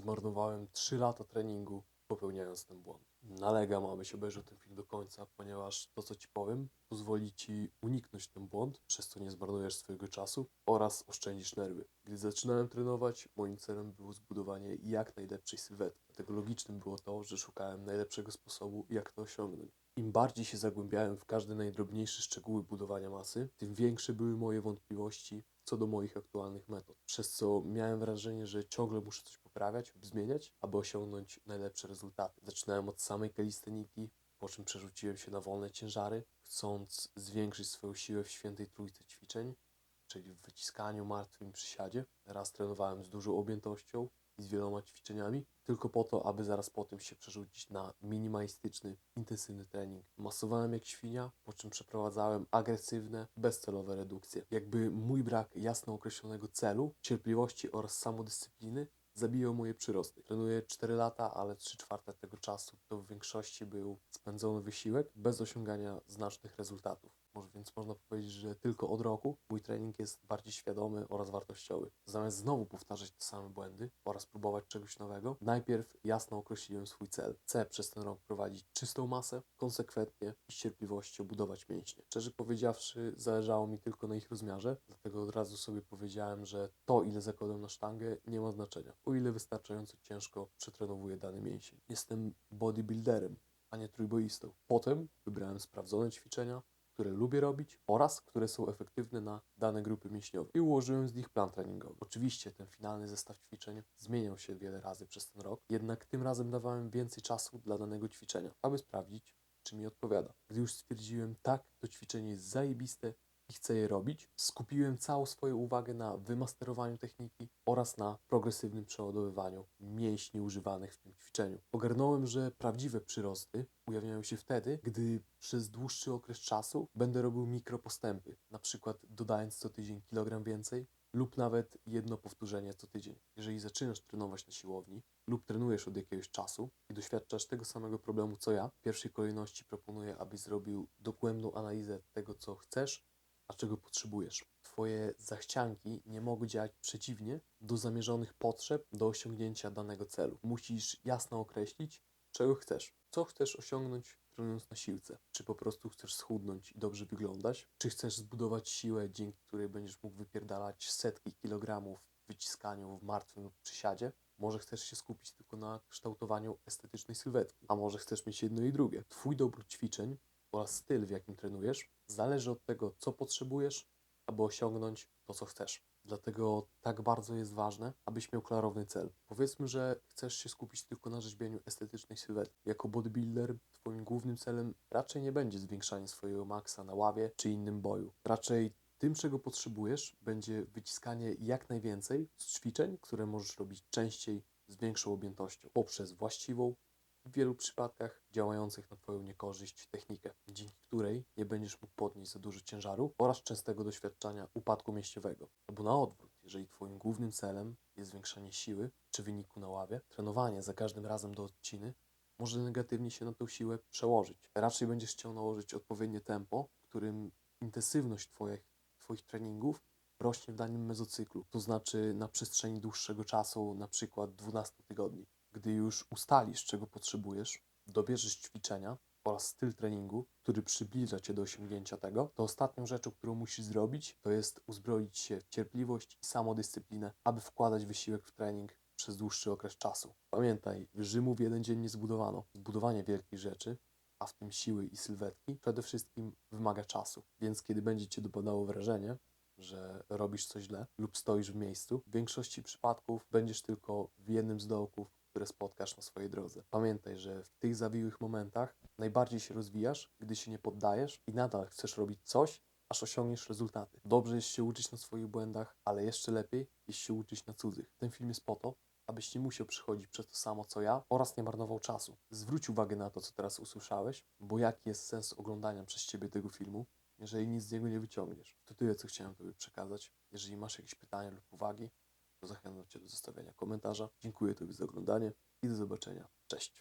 Zmarnowałem 3 lata treningu, popełniając ten błąd. Nalegam, abyś obejrzał ten film do końca, ponieważ to, co ci powiem, pozwoli ci uniknąć ten błąd, przez co nie zmarnujesz swojego czasu oraz oszczędzisz nerwy. Gdy zaczynałem trenować, moim celem było zbudowanie jak najlepszej sylwetki. Dlatego logicznym było to, że szukałem najlepszego sposobu, jak to osiągnąć. Im bardziej się zagłębiałem w każde najdrobniejsze szczegóły budowania masy, tym większe były moje wątpliwości co do moich aktualnych metod. Przez co miałem wrażenie, że ciągle muszę coś poprawiać zmieniać, aby osiągnąć najlepsze rezultaty. Zaczynałem od samej kalisteniki, po czym przerzuciłem się na wolne ciężary, chcąc zwiększyć swoją siłę w świętej trójce ćwiczeń, czyli w wyciskaniu, martwym przysiadzie. Raz trenowałem z dużą objętością z wieloma ćwiczeniami, tylko po to, aby zaraz po tym się przerzucić na minimalistyczny, intensywny trening. Masowałem jak świnia, po czym przeprowadzałem agresywne, bezcelowe redukcje. Jakby mój brak jasno określonego celu, cierpliwości oraz samodyscypliny zabijał moje przyrosty. Trenuję 4 lata, ale 3 czwarte tego czasu to w większości był spędzony wysiłek bez osiągania znacznych rezultatów. Więc można powiedzieć, że tylko od roku mój trening jest bardziej świadomy oraz wartościowy. Zamiast znowu powtarzać te same błędy oraz próbować czegoś nowego, najpierw jasno określiłem swój cel. Chcę przez ten rok prowadzić czystą masę, konsekwentnie i z cierpliwością budować mięśnie. Szczerze powiedziawszy, zależało mi tylko na ich rozmiarze, dlatego od razu sobie powiedziałem, że to, ile zakładam na sztangę, nie ma znaczenia, o ile wystarczająco ciężko przetrenowuję dany mięsień. Jestem bodybuilderem, a nie trójboistą. Potem wybrałem sprawdzone ćwiczenia, które lubię robić oraz które są efektywne na dane grupy mięśniowe i ułożyłem z nich plan treningowy. Oczywiście ten finalny zestaw ćwiczeń zmieniał się wiele razy przez ten rok, jednak tym razem dawałem więcej czasu dla danego ćwiczenia, aby sprawdzić, czy mi odpowiada. Gdy już stwierdziłem, tak, to ćwiczenie jest zajebiste i chcę je robić, skupiłem całą swoją uwagę na wymasterowaniu techniki oraz na progresywnym przeładowywaniu mięśni używanych w tym ćwiczeniu. Ogarnąłem, że prawdziwe przyrosty ujawniają się wtedy, gdy przez dłuższy okres czasu będę robił mikropostępy, na przykład dodając co tydzień kilogram więcej lub nawet jedno powtórzenie co tydzień. Jeżeli zaczynasz trenować na siłowni lub trenujesz od jakiegoś czasu i doświadczasz tego samego problemu co ja, w pierwszej kolejności proponuję, abyś zrobił dogłębną analizę tego, co chcesz, a czego potrzebujesz. Twoje zachcianki nie mogą działać przeciwnie do zamierzonych potrzeb do osiągnięcia danego celu. Musisz jasno określić, czego chcesz. Co chcesz osiągnąć trenując na siłce? Czy po prostu chcesz schudnąć i dobrze wyglądać? Czy chcesz zbudować siłę, dzięki której będziesz mógł wypierdalać setki kilogramów w wyciskaniu w martwym lub przysiadzie? Może chcesz się skupić tylko na kształtowaniu estetycznej sylwetki, a może chcesz mieć jedno i drugie. Twój dobór ćwiczeń oraz styl, w jakim trenujesz, zależy od tego, co potrzebujesz, aby osiągnąć to, co chcesz. Dlatego tak bardzo jest ważne, abyś miał klarowny cel. Powiedzmy, że chcesz się skupić tylko na rzeźbieniu estetycznej sylwetki. Jako bodybuilder twoim głównym celem raczej nie będzie zwiększanie swojego maksa na ławie czy innym boju. Raczej tym, czego potrzebujesz, będzie wyciskanie jak najwięcej z ćwiczeń, które możesz robić częściej, z większą objętością, poprzez właściwą, w wielu przypadkach działających na Twoją niekorzyść technikę, dzięki której nie będziesz mógł podnieść za dużo ciężaru oraz częstego doświadczania upadku mięśniowego. Albo na odwrót, jeżeli Twoim głównym celem jest zwiększanie siły czy wyniku na ławie, trenowanie za każdym razem do odciny może negatywnie się na tą siłę przełożyć. Raczej będziesz chciał nałożyć odpowiednie tempo, w którym intensywność twoich, twoich treningów rośnie w danym mezocyklu, to znaczy na przestrzeni dłuższego czasu, na przykład 12 tygodni. Gdy już ustalisz, czego potrzebujesz, dobierzesz ćwiczenia oraz styl treningu, który przybliża Cię do osiągnięcia tego, to ostatnią rzeczą, którą musisz zrobić, to jest uzbroić się w cierpliwość i samodyscyplinę, aby wkładać wysiłek w trening przez dłuższy okres czasu. Pamiętaj, Rzymu w jeden dzień nie zbudowano. Zbudowanie wielkich rzeczy, a w tym siły i sylwetki, przede wszystkim wymaga czasu. Więc kiedy będzie Cię dopadało wrażenie, że robisz coś źle lub stoisz w miejscu, w większości przypadków będziesz tylko w jednym z dołków, które spotkasz na swojej drodze. Pamiętaj, że w tych zawiłych momentach najbardziej się rozwijasz, gdy się nie poddajesz i nadal chcesz robić coś, aż osiągniesz rezultaty. Dobrze jest się uczyć na swoich błędach, ale jeszcze lepiej jest się uczyć na cudzych. Ten film jest po to, abyś nie musiał przychodzić przez to samo co ja oraz nie marnował czasu. Zwróć uwagę na to, co teraz usłyszałeś, bo jaki jest sens oglądania przez ciebie tego filmu, jeżeli nic z niego nie wyciągniesz. To tyle, co chciałem Tobie przekazać. Jeżeli masz jakieś pytania lub uwagi, zachęcam Cię do zostawienia komentarza. Dziękuję Tobie za oglądanie i do zobaczenia. Cześć!